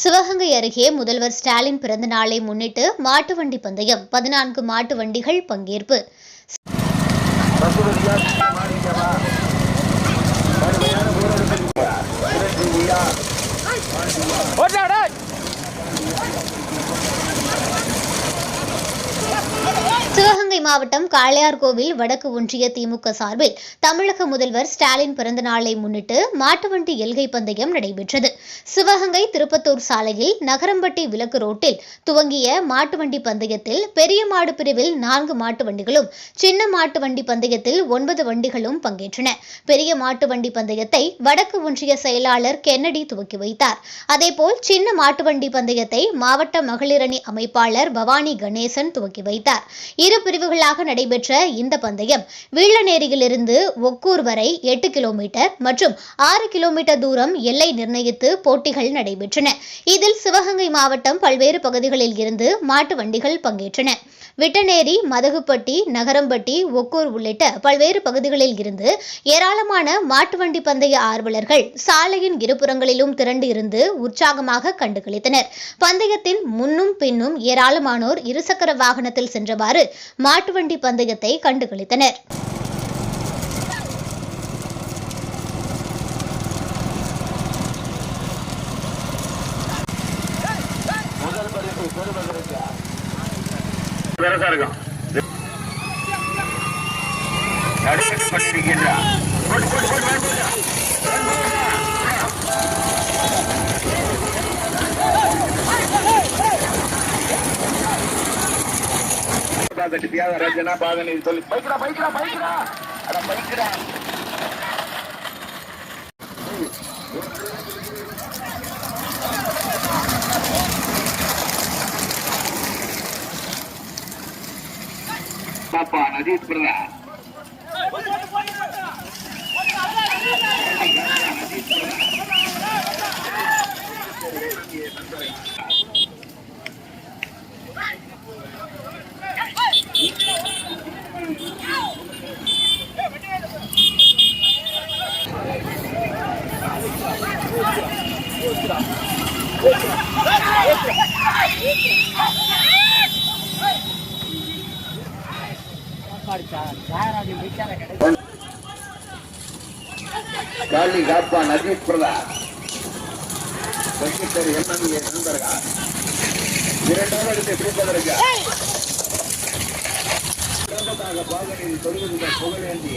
சிவகங்கை அருகே முதல்வர் ஸ்டாலின் பிறந்த நாளை முன்னிட்டு மாட்டு வண்டி பந்தயம். பதினான்கு மாட்டு வண்டிகள் பங்கேற்பு. சிவகங்கை மாவட்டம் காளையார்கோவில் வடக்கு ஒன்றிய திமுக சார்பில் தமிழக முதல்வர் ஸ்டாலின் பிறந்த நாளை முன்னிட்டு மாட்டுவண்டி எல்கை பந்தயம் நடைபெற்றது. சிவகங்கை திருப்பத்தூர் சாலையில் நகரம்பட்டி விலக்கு ரோட்டில் துவங்கிய மாட்டுவண்டி பந்தயத்தில் பெரிய மாடு பிரிவில் நான்கு மாட்டு வண்டிகளும் சின்ன மாட்டு வண்டி பந்தயத்தில் ஒன்பது வண்டிகளும் பங்கேற்றன. பெரிய மாட்டு வண்டி பந்தயத்தை வடக்கு ஒன்றிய செயலாளர் கென்னடி துவக்கி வைத்தார். அதேபோல் சின்ன மாட்டு வண்டி பந்தயத்தை மாவட்ட மகளிரணி அமைப்பாளர் பவானி கணேசன் துவக்கி வைத்தார். இரு பிரிவுகள் உள்ளாக நடைபெற்ற இந்த பந்தயம் வீள்ளநேரியிலிருந்து ஒக்கூர் வரை எட்டு கிலோமீட்டர் மற்றும் ஆறு கிலோமீட்டர் தூரம் எல்லை நிர்ணயித்து போட்டிகள் நடைபெற்றன. இதில் சிவகங்கை மாவட்டம் பல்வேறு பகுதிகளில் இருந்து மாட்டு வண்டிகள் பங்கேற்றன. விட்டநேரி மதகுப்பட்டி நகரம்பட்டி ஒக்கூர் உள்ளிட்ட பல்வேறு பகுதிகளில் இருந்து ஏராளமான மாட்டு வண்டி பந்தய ஆர்வலர்கள் சாலையின் இருபுறங்களிலும் திரண்டு இருந்து உற்சாகமாக கண்டுகளித்தனர். பந்தயத்தின் முன்னும் பின்னும் ஏராளமானோர் இருசக்கர வாகனத்தில் சென்றவாறு மாட்டு வண்டி பந்தயத்தை கண்டுகளித்தனர். பெருசா இருக்கும். நடுக்கப்பட்டிருக்கின்றார் போட்டு, ரஞ்சனா பாதனி சொல்லி. பைக்கிறா பைக்கிறா பைக்கிறா அட பைக்கிறா பாப்பா நதீஷ் பிரதா காளி காப்பா நதீஷ் பிரதா செக்ரட்டரி எம்எல்ஏ நண்பர்கள் இரண்டாவது இடத்தை பிடிப்பதற்கு பாகனில் தொழுவதுடன் புகழேந்தி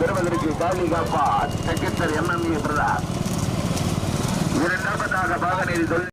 பெறுவதற்கு காளி காப்பா செக்ரட்டரி எம்எம்ஏ பிரதா இரண்டாவதாக பாகனேரி தொழில்